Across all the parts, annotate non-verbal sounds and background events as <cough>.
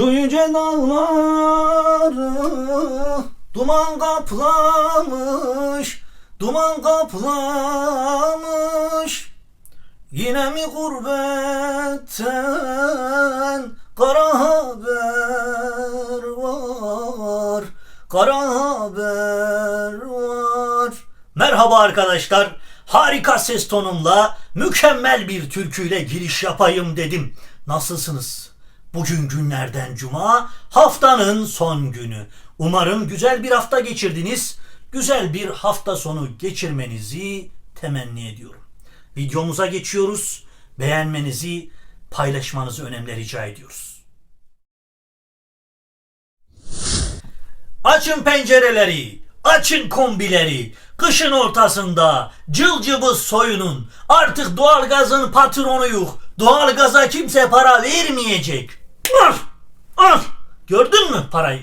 Şu yüce dağları duman kaplamış, duman kaplamış. Yine mi gurbetten kara haber var, kara haber var. Merhaba arkadaşlar. Harika ses tonumla mükemmel bir türküyle giriş yapayım dedim. Nasılsınız? Bugün günlerden cuma, haftanın son günü. Umarım güzel bir hafta geçirdiniz. Güzel bir hafta sonu geçirmenizi temenni ediyorum. Videomuza geçiyoruz. Beğenmenizi, paylaşmanızı önemli rica ediyoruz. Açın pencereleri, açın kombileri. Kışın ortasında cıl cıbız soyunun. Artık doğalgazın patronuyuz. Doğalgaza kimse para vermeyecek. Al, al. Gördün mü parayı?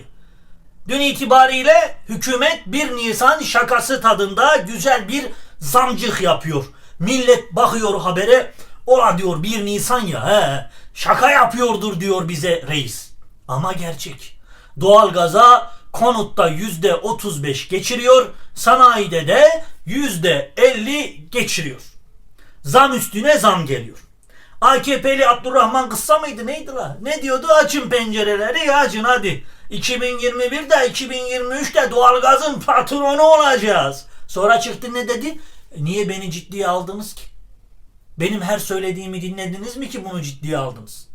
Dün itibariyle hükümet 1 Nisan şakası tadında güzel bir zamcık yapıyor. Millet bakıyor habere. Ola diyor 1 Nisan ya he. Şaka yapıyordur diyor bize reis. Ama gerçek. Doğalgaza konutta yüzde 35 geçiriyor. Sanayide de yüzde 50 geçiriyor. Zam üstüne zam geliyor. AKP'li Abdurrahman Kıssa mıydı neydi la? Ne diyordu? Açın pencereleri açın hadi. 2021'de 2023'te doğalgazın patronu olacağız. Sonra çıktı ne dedi? E, Niye beni ciddiye aldınız ki? Benim her söylediğimi dinlediniz mi ki bunu ciddiye aldınız?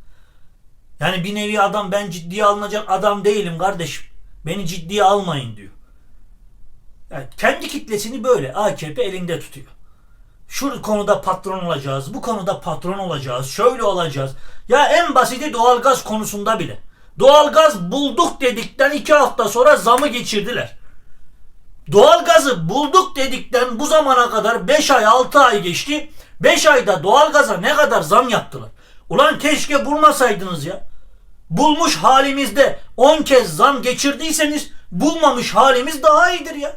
Yani bir nevi adam ben ciddiye alınacak adam değilim kardeşim. Beni ciddiye almayın diyor. Yani kendi kitlesini böyle AKP elinde tutuyor. Şu konuda patron olacağız, bu konuda patron olacağız, şöyle olacağız. Ya en basiti doğalgaz konusunda bile. Doğalgaz bulduk dedikten iki hafta sonra zamı geçirdiler. Doğalgazı bulduk dedikten bu zamana kadar 5 ay 6 ay geçti. 5 ayda doğalgaza ne kadar zam yaptılar. Ulan keşke bulmasaydınız ya. Bulmuş halimizde 10 kez zam geçirdiyseniz bulmamış halimiz daha iyidir ya.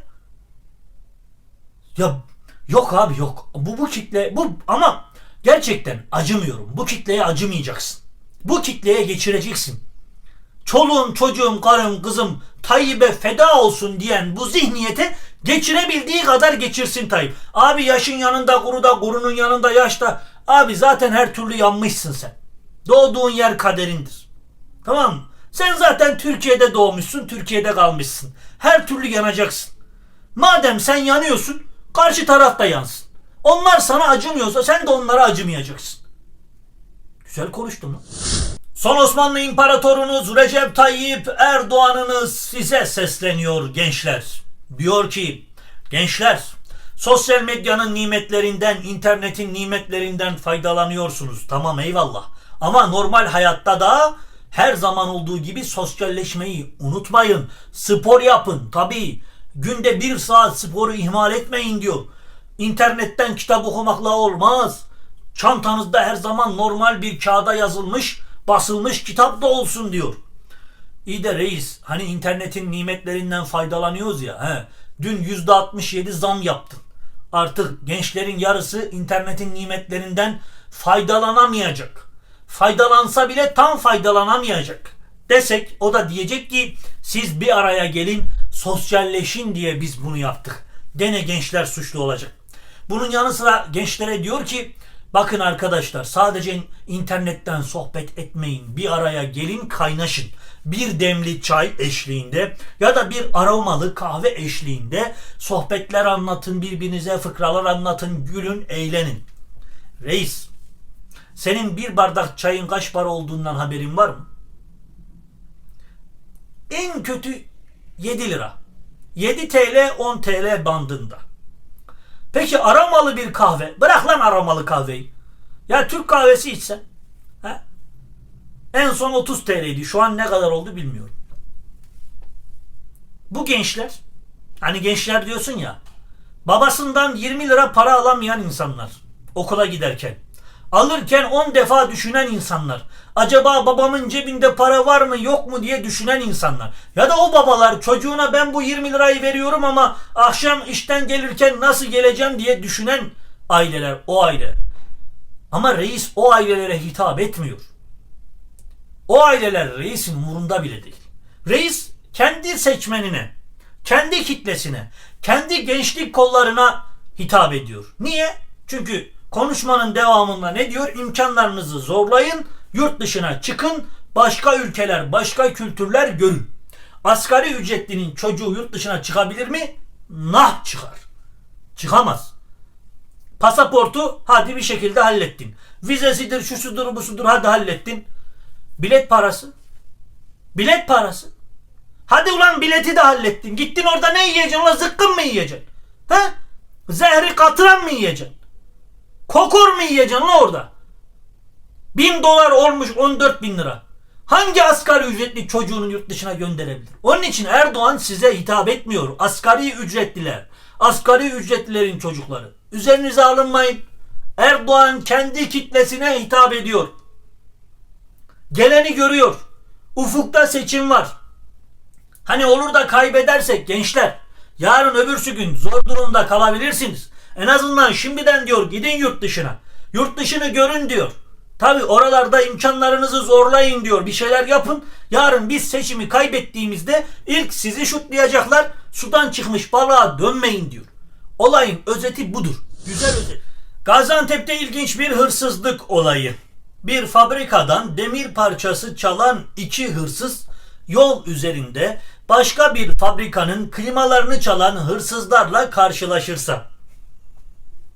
Ya yok abi yok. Bu bu kitle bu ama gerçekten acımıyorum. Bu kitleye acımayacaksın. Bu kitleye geçireceksin. Çoluğum, çocuğum, karım, kızım Tayyip'e feda olsun diyen bu zihniyete geçirebildiği kadar geçirsin Tayyip. Abi yaşın yanında kuru da kurunun yanında yaş da abi zaten her türlü yanmışsın sen. Doğduğun yer kaderindir. Tamam mı? Sen zaten Türkiye'de doğmuşsun, Türkiye'de kalmışsın. Her türlü yanacaksın. Madem sen yanıyorsun, karşı taraf da yansın. Onlar sana acımıyorsa sen de onlara acımayacaksın. Güzel konuştun lan. Son Osmanlı İmparatorunuz Recep Tayyip Erdoğan'ınız size sesleniyor gençler. Diyor ki gençler sosyal medyanın nimetlerinden, internetin nimetlerinden faydalanıyorsunuz. Tamam eyvallah. Ama normal hayatta da her zaman olduğu gibi sosyalleşmeyi unutmayın. Spor yapın tabii. Günde bir saat sporu ihmal etmeyin diyor. İnternetten kitap okumakla olmaz. Çantanızda her zaman normal bir kağıda yazılmış, basılmış kitap da olsun diyor. İyi de reis hani internetin nimetlerinden faydalanıyoruz ya. He, dün %67 zam yaptın. Artık gençlerin yarısı internetin nimetlerinden faydalanamayacak. Faydalansa bile tam faydalanamayacak. Desek o da diyecek ki siz bir araya gelin sosyalleşin diye biz bunu yaptık. Gene gençler suçlu olacak. Bunun yanı sıra gençlere diyor ki bakın arkadaşlar sadece internetten sohbet etmeyin. Bir araya gelin kaynaşın. Bir demli çay eşliğinde ya da bir aromalı kahve eşliğinde sohbetler anlatın birbirinize fıkralar anlatın gülün eğlenin. Reis senin bir bardak çayın kaç para olduğundan haberin var mı? En kötü 7 lira. 7 TL 10 TL bandında. Peki aromalı bir kahve. Bırak lan aromalı kahveyi. Ya Türk kahvesi içsen. He? En son 30 TL'ydi. Şu an ne kadar oldu bilmiyorum. Bu gençler hani gençler diyorsun ya babasından 20 lira para alamayan insanlar okula giderken alırken 10 defa düşünen insanlar acaba babamın cebinde para var mı yok mu diye düşünen insanlar ya da o babalar çocuğuna ben bu 20 lirayı veriyorum ama akşam işten gelirken nasıl geleceğim diye düşünen aileler o aileler ama reis o ailelere hitap etmiyor O aileler reisin umurunda bile değil. Reis kendi seçmenine, kendi kitlesine, kendi gençlik kollarına hitap ediyor. Niye? Çünkü konuşmanın devamında ne diyor? İmkanlarınızı zorlayın, yurt dışına çıkın, başka ülkeler, başka kültürler görün. Asgari ücretlinin çocuğu yurt dışına çıkabilir mi? Nah çıkar. Çıkamaz. Pasaportu hadi bir şekilde hallettin. Vizesidir, şusudur, busudur hadi hallettin. Bilet parası. Bilet parası. Hadi ulan bileti de hallettin. Gittin orada ne yiyeceksin? Ulan zıkkın mı yiyeceksin? He? Zehri katıran mı yiyeceksin? Kokur mu yiyeceksin lan orada? Bin dolar olmuş 14 bin lira. Hangi asgari ücretli çocuğunu yurt dışına gönderebilir? Onun için Erdoğan size hitap etmiyor. Asgari ücretliler. Asgari ücretlilerin çocukları. Üzerinize alınmayın. Erdoğan kendi kitlesine hitap ediyor. Geleni görüyor. Ufukta seçim var. Hani olur da kaybedersek gençler yarın öbürsü gün zor durumda kalabilirsiniz. En azından şimdiden diyor gidin yurt dışına. Yurt dışını görün diyor. Tabi oralarda imkanlarınızı zorlayın diyor. Bir şeyler yapın. Yarın biz seçimi kaybettiğimizde ilk sizi şutlayacaklar. Sudan çıkmış balığa dönmeyin diyor. Olayın özeti budur. Güzel özet. Gaziantep'te ilginç bir hırsızlık olayı. Bir fabrikadan demir parçası çalan iki hırsız yol üzerinde başka bir fabrikanın klimalarını çalan hırsızlarla karşılaşırsa.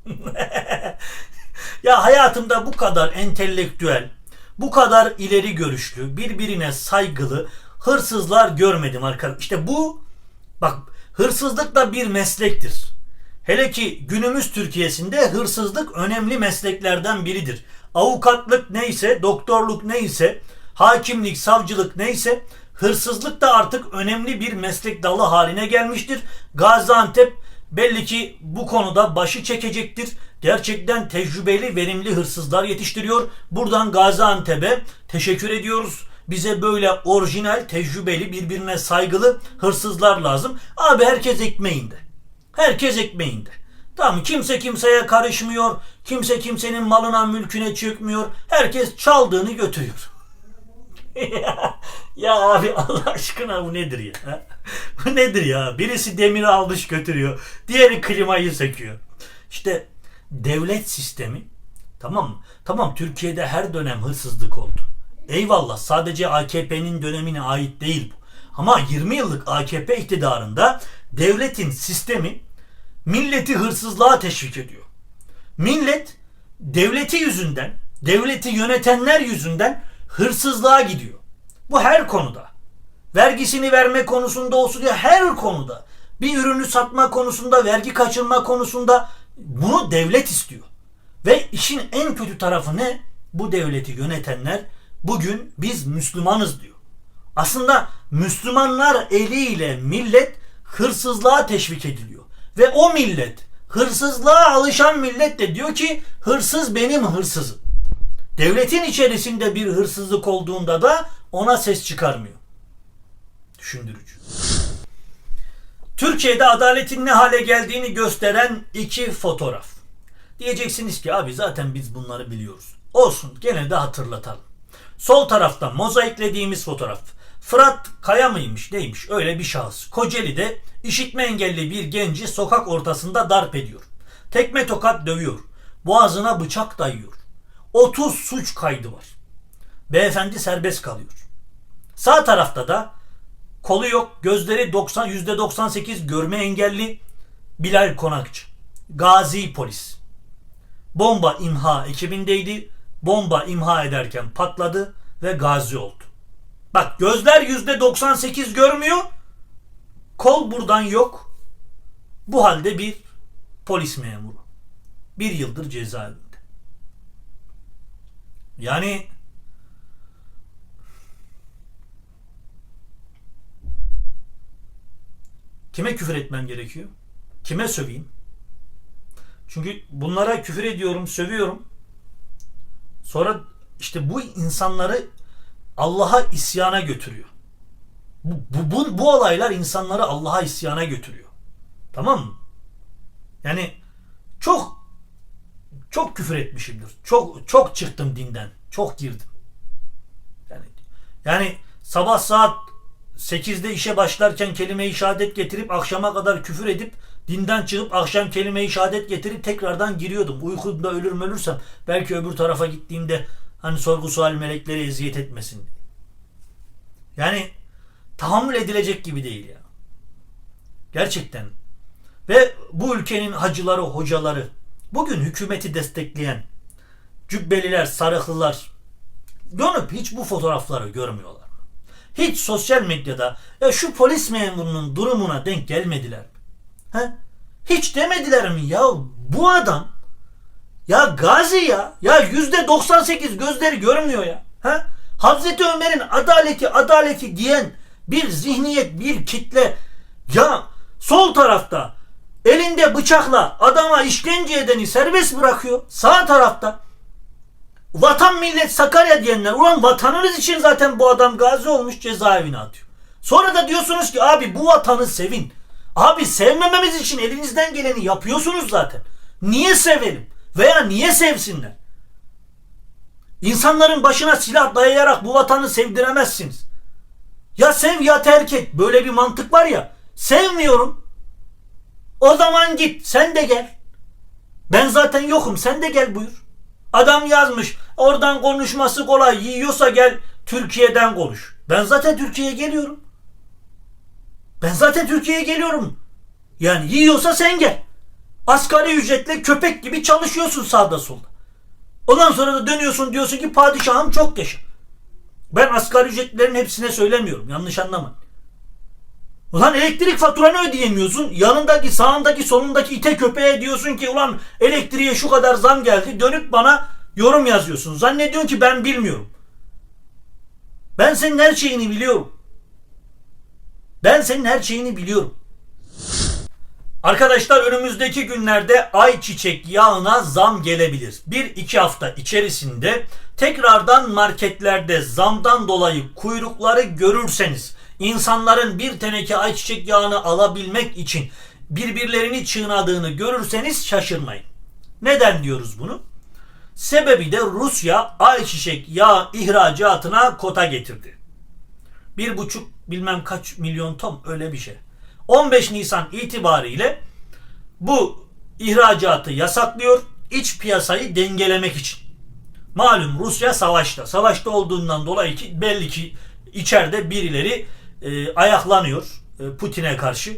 <laughs> ya hayatımda bu kadar entelektüel, bu kadar ileri görüşlü, birbirine saygılı hırsızlar görmedim arkadaşlar. İşte bu bak hırsızlık da bir meslektir. Hele ki günümüz Türkiye'sinde hırsızlık önemli mesleklerden biridir. Avukatlık neyse, doktorluk neyse, hakimlik, savcılık neyse hırsızlık da artık önemli bir meslek dalı haline gelmiştir. Gaziantep belli ki bu konuda başı çekecektir. Gerçekten tecrübeli, verimli hırsızlar yetiştiriyor. Buradan Gaziantep'e teşekkür ediyoruz. Bize böyle orijinal, tecrübeli, birbirine saygılı hırsızlar lazım. Abi herkes ekmeğinde. Herkes ekmeğinde. Tamam kimse kimseye karışmıyor. Kimse kimsenin malına mülküne çökmüyor. Herkes çaldığını götürüyor. <laughs> ya abi Allah aşkına bu nedir ya? Bu nedir ya? Birisi demiri almış götürüyor. Diğeri klimayı söküyor. İşte devlet sistemi tamam mı? Tamam Türkiye'de her dönem hırsızlık oldu. Eyvallah sadece AKP'nin dönemine ait değil bu. Ama 20 yıllık AKP iktidarında devletin sistemi milleti hırsızlığa teşvik ediyor. Millet devleti yüzünden, devleti yönetenler yüzünden hırsızlığa gidiyor. Bu her konuda. Vergisini verme konusunda olsun ya her konuda. Bir ürünü satma konusunda, vergi kaçırma konusunda bunu devlet istiyor. Ve işin en kötü tarafı ne? Bu devleti yönetenler bugün biz Müslümanız diyor. Aslında Müslümanlar eliyle millet hırsızlığa teşvik ediliyor. Ve o millet, hırsızlığa alışan millet de diyor ki hırsız benim hırsızım. Devletin içerisinde bir hırsızlık olduğunda da ona ses çıkarmıyor. Düşündürücü. Türkiye'de adaletin ne hale geldiğini gösteren iki fotoğraf. Diyeceksiniz ki abi zaten biz bunları biliyoruz. Olsun gene de hatırlatalım. Sol tarafta mozaiklediğimiz fotoğraf. Fırat Kaya mıymış neymiş öyle bir şahıs. Kocaeli'de işitme engelli bir genci sokak ortasında darp ediyor. Tekme tokat dövüyor. Boğazına bıçak dayıyor. 30 suç kaydı var. Beyefendi serbest kalıyor. Sağ tarafta da kolu yok, gözleri 90 %98 görme engelli Bilal Konakçı. Gazi polis. Bomba imha ekibindeydi. Bomba imha ederken patladı ve gazi oldu. Bak gözler %98 görmüyor. Kol buradan yok. Bu halde bir polis memuru. Bir yıldır cezaevinde. Yani kime küfür etmem gerekiyor? Kime söveyim? Çünkü bunlara küfür ediyorum, sövüyorum. Sonra işte bu insanları Allah'a isyana götürüyor. Bu, bu, bu, bu olaylar insanları Allah'a isyana götürüyor. Tamam mı? Yani çok çok küfür etmişimdir. Çok çok çıktım dinden. Çok girdim. Yani Yani sabah saat 8'de işe başlarken kelime-i şehadet getirip akşama kadar küfür edip dinden çıkıp akşam kelime-i şehadet getirip tekrardan giriyordum. Uykumda ölür ölürsem belki öbür tarafa gittiğimde hani sorgu sual melekleri eziyet etmesin. Yani tahammül edilecek gibi değil ya. Gerçekten. Ve bu ülkenin hacıları, hocaları, bugün hükümeti destekleyen cübbeliler, sarıklılar dönüp hiç bu fotoğrafları görmüyorlar. Hiç sosyal medyada ya şu polis memurunun durumuna denk gelmediler mi? He? Hiç demediler mi ya bu adam ya gazi ya ya yüzde 98 gözleri görmüyor ya. He? Hazreti Ömer'in adaleti adaleti diyen bir zihniyet bir kitle ya sol tarafta elinde bıçakla adama işkence edeni serbest bırakıyor. Sağ tarafta vatan millet Sakarya diyenler ulan vatanınız için zaten bu adam gazi olmuş cezaevine atıyor. Sonra da diyorsunuz ki abi bu vatanı sevin. Abi sevmememiz için elinizden geleni yapıyorsunuz zaten. Niye sevelim? Veya niye sevsinler? İnsanların başına silah dayayarak bu vatanı sevdiremezsiniz. Ya sev ya terk et. Böyle bir mantık var ya. Sevmiyorum. O zaman git. Sen de gel. Ben zaten yokum. Sen de gel buyur. Adam yazmış. Oradan konuşması kolay. Yiyorsa gel Türkiye'den konuş. Ben zaten Türkiye'ye geliyorum. Ben zaten Türkiye'ye geliyorum. Yani yiyorsa sen gel. Asgari ücretle köpek gibi çalışıyorsun sağda solda. Ondan sonra da dönüyorsun diyorsun ki padişahım çok yaşa. Ben asgari ücretlilerin hepsine söylemiyorum. Yanlış anlamayın. Ulan elektrik faturanı ödeyemiyorsun. Yanındaki, sağındaki, solundaki ite köpeğe diyorsun ki ulan elektriğe şu kadar zam geldi. Dönüp bana yorum yazıyorsun. Zannediyorsun ki ben bilmiyorum. Ben senin her şeyini biliyorum. Ben senin her şeyini biliyorum. Arkadaşlar önümüzdeki günlerde ayçiçek yağına zam gelebilir. 1-2 hafta içerisinde tekrardan marketlerde zamdan dolayı kuyrukları görürseniz insanların bir teneke ayçiçek yağını alabilmek için birbirlerini çiğnadığını görürseniz şaşırmayın. Neden diyoruz bunu? Sebebi de Rusya ayçiçek yağı ihracatına kota getirdi. Bir buçuk bilmem kaç milyon ton öyle bir şey. 15 Nisan itibariyle bu ihracatı yasaklıyor iç piyasayı dengelemek için. Malum Rusya savaşta. Savaşta olduğundan dolayı ki belli ki içeride birileri e, ayaklanıyor e, Putin'e karşı.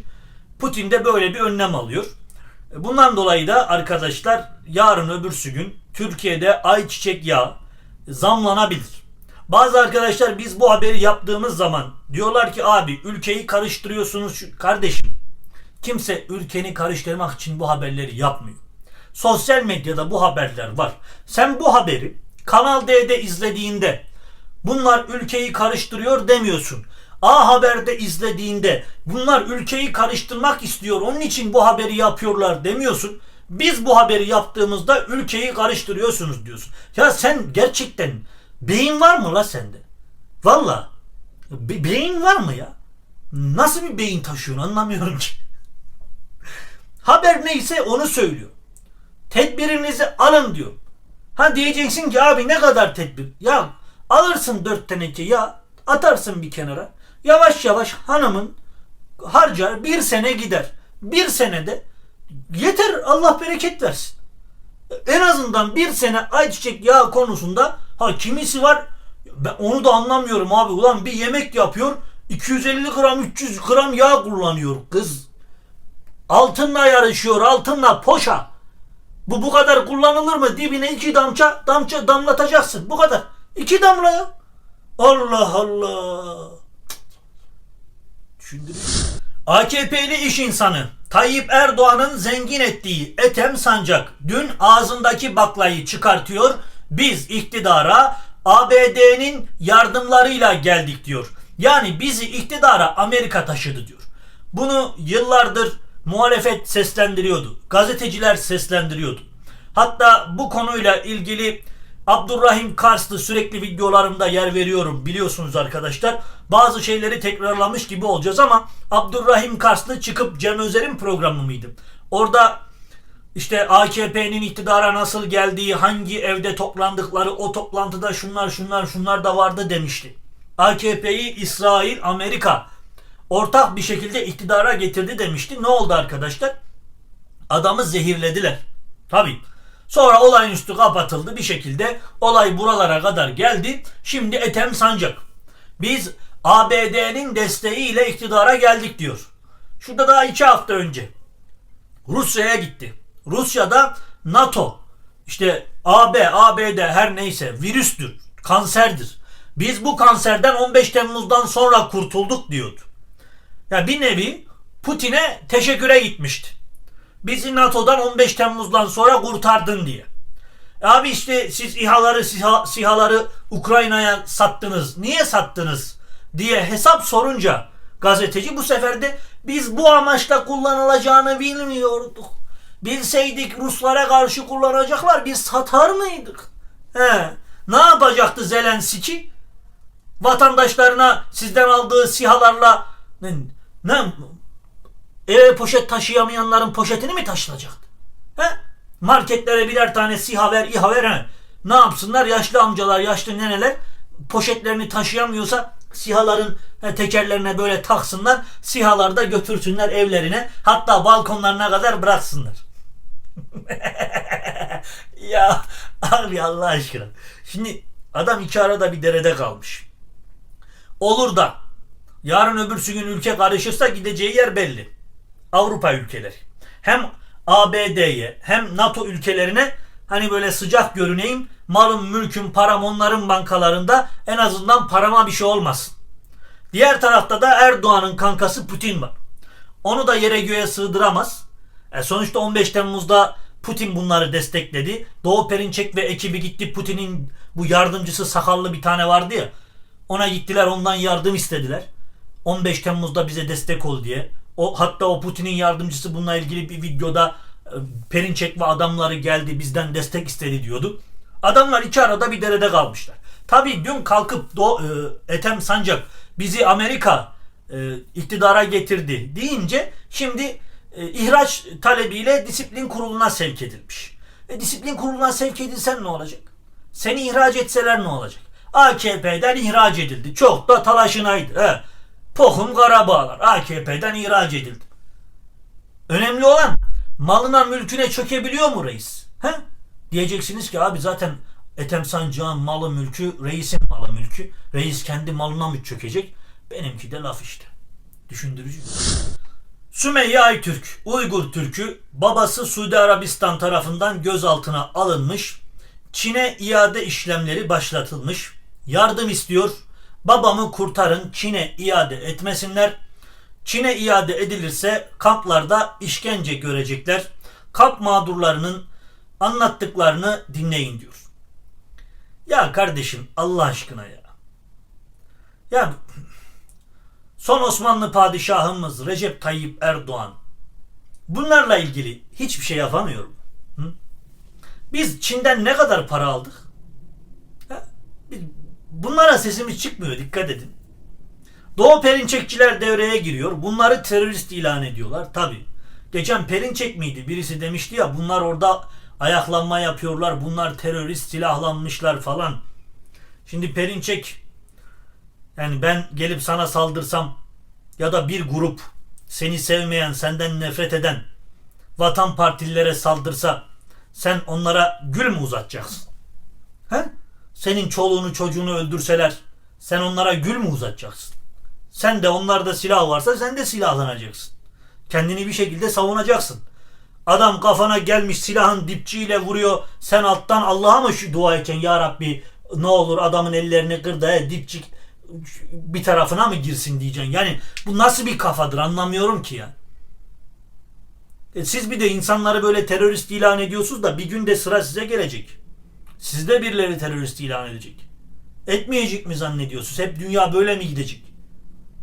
Putin de böyle bir önlem alıyor. E, Bundan dolayı da arkadaşlar yarın öbürsü gün Türkiye'de ayçiçek yağı zamlanabilir. Bazı arkadaşlar biz bu haberi yaptığımız zaman diyorlar ki abi ülkeyi karıştırıyorsunuz kardeşim. Kimse ülkeni karıştırmak için bu haberleri yapmıyor. Sosyal medyada bu haberler var. Sen bu haberi Kanal D'de izlediğinde bunlar ülkeyi karıştırıyor demiyorsun. A Haber'de izlediğinde bunlar ülkeyi karıştırmak istiyor onun için bu haberi yapıyorlar demiyorsun. Biz bu haberi yaptığımızda ülkeyi karıştırıyorsunuz diyorsun. Ya sen gerçekten beyin var mı la sende? Valla be- beyin var mı ya? Nasıl bir beyin taşıyorsun anlamıyorum ki. <laughs> Haber neyse onu söylüyor. Tedbirinizi alın diyor. Ha diyeceksin ki abi ne kadar tedbir? Ya alırsın dört teneke ya atarsın bir kenara. Yavaş yavaş hanımın harcar bir sene gider. Bir senede yeter Allah bereket versin. En azından bir sene ayçiçek yağı konusunda ha kimisi var ben onu da anlamıyorum abi. Ulan bir yemek yapıyor 250 gram 300 gram yağ kullanıyor kız. Altınla yarışıyor altınla poşa. Bu bu kadar kullanılır mı? Dibine iki damça damça damlatacaksın. Bu kadar. İki damla ya. Allah Allah. AKP'li iş insanı Tayyip Erdoğan'ın zengin ettiği Ethem Sancak dün ağzındaki baklayı çıkartıyor. Biz iktidara ABD'nin yardımlarıyla geldik diyor. Yani bizi iktidara Amerika taşıdı diyor. Bunu yıllardır muhalefet seslendiriyordu. Gazeteciler seslendiriyordu. Hatta bu konuyla ilgili Abdurrahim Karslı sürekli videolarımda yer veriyorum biliyorsunuz arkadaşlar. Bazı şeyleri tekrarlamış gibi olacağız ama Abdurrahim Karslı çıkıp Cem Özer'in programı mıydı? Orada işte AKP'nin iktidara nasıl geldiği, hangi evde toplandıkları, o toplantıda şunlar şunlar şunlar da vardı demişti. AKP'yi İsrail, Amerika ortak bir şekilde iktidara getirdi demişti. Ne oldu arkadaşlar? Adamı zehirlediler. Tabii. Sonra olayın üstü kapatıldı bir şekilde. Olay buralara kadar geldi. Şimdi Ethem Sancak. Biz ABD'nin desteğiyle iktidara geldik diyor. Şurada daha iki hafta önce Rusya'ya gitti. Rusya'da NATO işte AB, ABD her neyse virüstür, kanserdir. Biz bu kanserden 15 Temmuz'dan sonra kurtulduk diyordu. Ya bir nevi Putin'e teşekküre gitmişti. Bizi NATO'dan 15 Temmuz'dan sonra kurtardın diye. E Abi işte siz İHA'ları, SİHA, SİHA'ları Ukrayna'ya sattınız. Niye sattınız? diye hesap sorunca gazeteci bu sefer de biz bu amaçla kullanılacağını bilmiyorduk. Bilseydik Ruslara karşı kullanacaklar biz satar mıydık? He. Ne yapacaktı Zelenski? Vatandaşlarına sizden aldığı sihalarla ne, ne eve poşet taşıyamayanların poşetini mi taşınacaktı? He? Marketlere birer tane siha ver, İHA ver. He. Ne yapsınlar? Yaşlı amcalar, yaşlı neneler poşetlerini taşıyamıyorsa sihaların tekerlerine böyle taksınlar. Sihaları da götürsünler evlerine. Hatta balkonlarına kadar bıraksınlar. <laughs> ya abi Allah aşkına. Şimdi adam iki arada bir derede kalmış. Olur da yarın öbürsü gün ülke karışırsa gideceği yer belli. Avrupa ülkeleri. Hem ABD'ye hem NATO ülkelerine hani böyle sıcak görüneyim malım mülküm param onların bankalarında en azından parama bir şey olmasın. Diğer tarafta da Erdoğan'ın kankası Putin var. Onu da yere göğe sığdıramaz. E sonuçta 15 Temmuz'da Putin bunları destekledi. Doğu Perinçek ve ekibi gitti Putin'in bu yardımcısı sakallı bir tane vardı ya. Ona gittiler ondan yardım istediler. 15 Temmuz'da bize destek ol diye. O hatta o Putin'in yardımcısı bununla ilgili bir videoda e, Perinçek ve adamları geldi bizden destek istedi diyordu. Adamlar iki arada bir derede kalmışlar. Tabii dün kalkıp Do e, Ethem Sancak bizi Amerika e, iktidara getirdi deyince şimdi e, ihraç talebiyle disiplin kuruluna sevk edilmiş. E, disiplin kuruluna sevk edilsen ne olacak? Seni ihraç etseler ne olacak? AKP'den ihraç edildi. Çok da talaşınaydı. He. Pohum Karabağlar AKP'den ihraç edildi. Önemli olan malına mülküne çökebiliyor mu reis? He? Diyeceksiniz ki abi zaten Ethem Sancak'ın malı mülkü reisin malı mülkü. Reis kendi malına mı çökecek? Benimki de laf işte. Düşündürücü. Sümeyye Aytürk, Uygur Türk'ü babası Suudi Arabistan tarafından gözaltına alınmış. Çin'e iade işlemleri başlatılmış. Yardım istiyor. Babamı kurtarın Çin'e iade etmesinler. Çin'e iade edilirse kamplarda işkence görecekler. Kamp mağdurlarının anlattıklarını dinleyin diyor. Ya kardeşim Allah aşkına ya. Ya son Osmanlı padişahımız Recep Tayyip Erdoğan bunlarla ilgili hiçbir şey yapamıyorum. Biz Çin'den ne kadar para aldık? Bunlara sesimiz çıkmıyor dikkat edin. Doğu Perinçekçiler devreye giriyor. Bunları terörist ilan ediyorlar. Tabi. Geçen Perinçek miydi? Birisi demişti ya bunlar orada ayaklanma yapıyorlar. Bunlar terörist silahlanmışlar falan. Şimdi Perinçek yani ben gelip sana saldırsam ya da bir grup seni sevmeyen, senden nefret eden vatan partililere saldırsa sen onlara gül mü uzatacaksın? He? Senin çoluğunu çocuğunu öldürseler sen onlara gül mü uzatacaksın? Sen de onlarda silah varsa sen de silahlanacaksın. Kendini bir şekilde savunacaksın. Adam kafana gelmiş silahın dipçiyle vuruyor. Sen alttan Allah'a mı şu dua edeceksin ya Rabbi ne olur adamın ellerini kır da dipçik bir tarafına mı girsin diyeceksin. Yani bu nasıl bir kafadır anlamıyorum ki ya. E siz bir de insanları böyle terörist ilan ediyorsunuz da bir günde sıra size gelecek. Siz de birileri terörist ilan edecek. Etmeyecek mi zannediyorsunuz? Hep dünya böyle mi gidecek?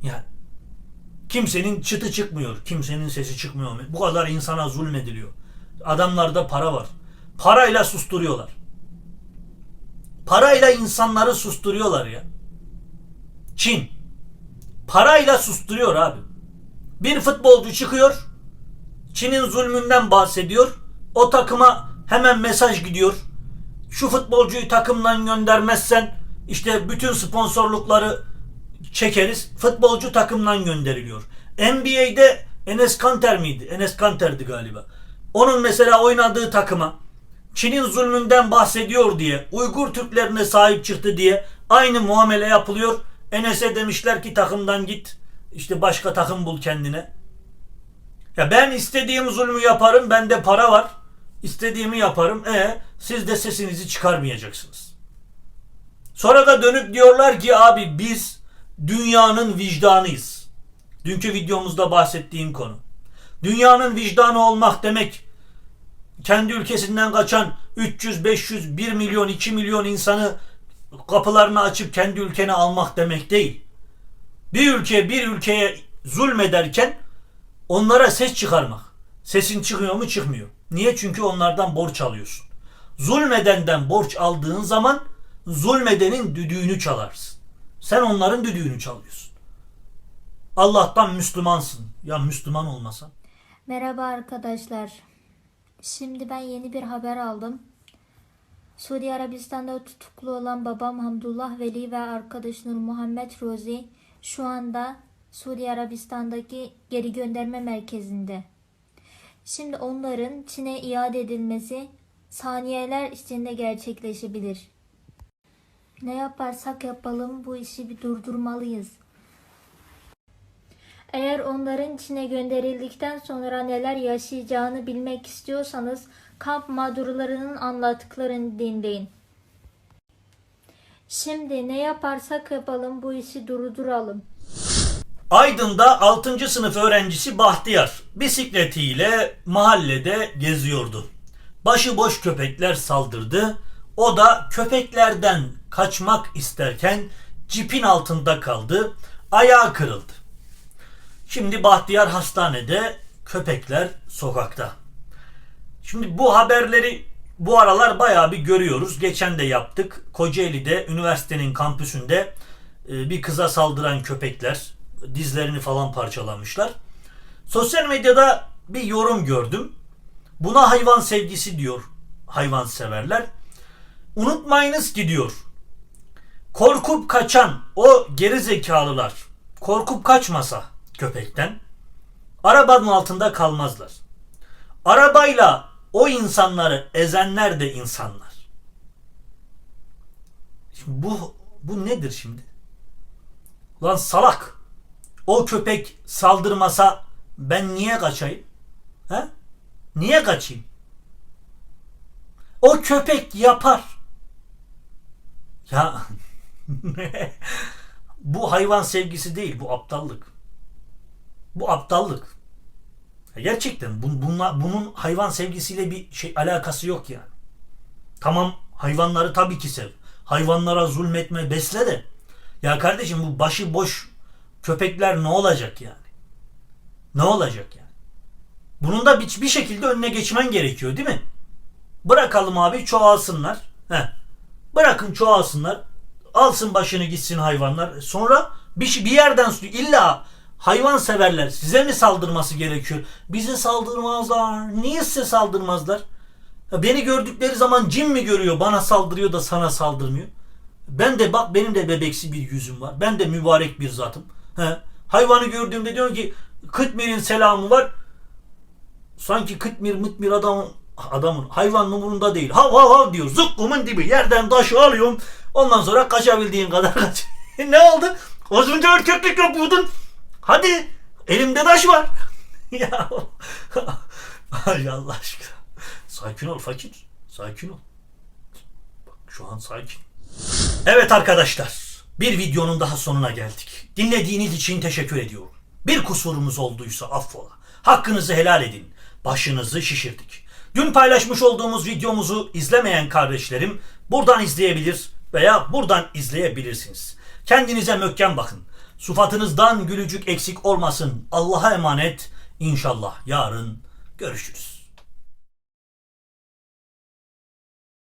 Yani kimsenin çıtı çıkmıyor. Kimsenin sesi çıkmıyor. Bu kadar insana zulmediliyor. Adamlarda para var. Parayla susturuyorlar. Parayla insanları susturuyorlar ya. Çin. Parayla susturuyor abi. Bir futbolcu çıkıyor. Çin'in zulmünden bahsediyor. O takıma hemen mesaj gidiyor. Şu futbolcuyu takımdan göndermezsen işte bütün sponsorlukları çekeriz. Futbolcu takımdan gönderiliyor. NBA'de Enes Kanter miydi? Enes Kanter'di galiba. Onun mesela oynadığı takıma Çin'in zulmünden bahsediyor diye, Uygur Türklerine sahip çıktı diye aynı muamele yapılıyor. Enes'e demişler ki takımdan git. işte başka takım bul kendine. Ya ben istediğim zulmü yaparım. Bende para var. İstediğimi yaparım. E siz de sesinizi çıkarmayacaksınız. Sonra da dönüp diyorlar ki abi biz dünyanın vicdanıyız. Dünkü videomuzda bahsettiğim konu. Dünyanın vicdanı olmak demek kendi ülkesinden kaçan 300, 500, 1 milyon, 2 milyon insanı kapılarını açıp kendi ülkene almak demek değil. Bir ülke bir ülkeye zulmederken onlara ses çıkarmak. Sesin çıkıyor mu çıkmıyor. Niye? Çünkü onlardan borç alıyorsun. Zulmedenden borç aldığın zaman zulmedenin düdüğünü çalarsın. Sen onların düdüğünü çalıyorsun. Allah'tan Müslümansın. Ya Müslüman olmasan? Merhaba arkadaşlar. Şimdi ben yeni bir haber aldım. Suudi Arabistan'da tutuklu olan babam Hamdullah Veli ve arkadaşı Nur Muhammed Rozi şu anda Suudi Arabistan'daki geri gönderme merkezinde. Şimdi onların Çin'e iade edilmesi saniyeler içinde gerçekleşebilir. Ne yaparsak yapalım bu işi bir durdurmalıyız. Eğer onların Çin'e gönderildikten sonra neler yaşayacağını bilmek istiyorsanız kamp mağdurlarının anlattıklarını dinleyin. Şimdi ne yaparsak yapalım bu işi durduralım. Aydın'da 6. sınıf öğrencisi Bahtiyar bisikletiyle mahallede geziyordu. Başıboş köpekler saldırdı. O da köpeklerden kaçmak isterken cipin altında kaldı. Ayağı kırıldı. Şimdi Bahtiyar hastanede, köpekler sokakta. Şimdi bu haberleri bu aralar bayağı bir görüyoruz. Geçen de yaptık. Kocaeli'de üniversitenin kampüsünde e, bir kıza saldıran köpekler dizlerini falan parçalamışlar. Sosyal medyada bir yorum gördüm. Buna hayvan sevgisi diyor hayvan severler. Unutmayınız ki diyor. Korkup kaçan o geri zekalılar korkup kaçmasa köpekten arabanın altında kalmazlar. Arabayla o insanları ezenler de insanlar. Şimdi bu bu nedir şimdi? Lan salak. O köpek saldırmasa ben niye kaçayım? He? Niye kaçayım? O köpek yapar. Ya <laughs> bu hayvan sevgisi değil, bu aptallık. Bu aptallık. Gerçekten bun, bunla, bunun hayvan sevgisiyle bir şey alakası yok yani. Tamam hayvanları tabii ki sev. Hayvanlara zulmetme, besle de. Ya kardeşim bu başı boş köpekler ne olacak yani? Ne olacak yani? Bunun da bir, bir şekilde önüne geçmen gerekiyor değil mi? Bırakalım abi çoğalsınlar. Heh. Bırakın çoğalsınlar. Alsın başını gitsin hayvanlar. Sonra bir, şey- bir yerden illa hayvan severler size mi saldırması gerekiyor? Bize saldırmazlar. Niye size saldırmazlar? Beni gördükleri zaman cin mi görüyor bana saldırıyor da sana saldırmıyor? Ben de bak benim de bebeksi bir yüzüm var. Ben de mübarek bir zatım. He. Hayvanı gördüğümde diyorum ki Kıtmir'in selamı var. Sanki Kıtmir mıtmir adam adamın hayvan umurunda değil. Hav hav hav diyor. Zıkkumun dibi. Yerden taşı alıyorum. Ondan sonra kaçabildiğin kadar <laughs> kaç. ne oldu? Az önce erkeklik yapıyordun. Hadi. Elimde taş var. <laughs> ya. Ay Allah aşkına. Sakin ol fakir. Sakin ol. Bak şu an sakin. Evet arkadaşlar. Bir videonun daha sonuna geldik. Dinlediğiniz için teşekkür ediyorum. Bir kusurumuz olduysa affola. Hakkınızı helal edin. Başınızı şişirdik. Dün paylaşmış olduğumuz videomuzu izlemeyen kardeşlerim buradan izleyebilir veya buradan izleyebilirsiniz. Kendinize mökken bakın. Sufatınızdan gülücük eksik olmasın. Allah'a emanet. İnşallah yarın görüşürüz.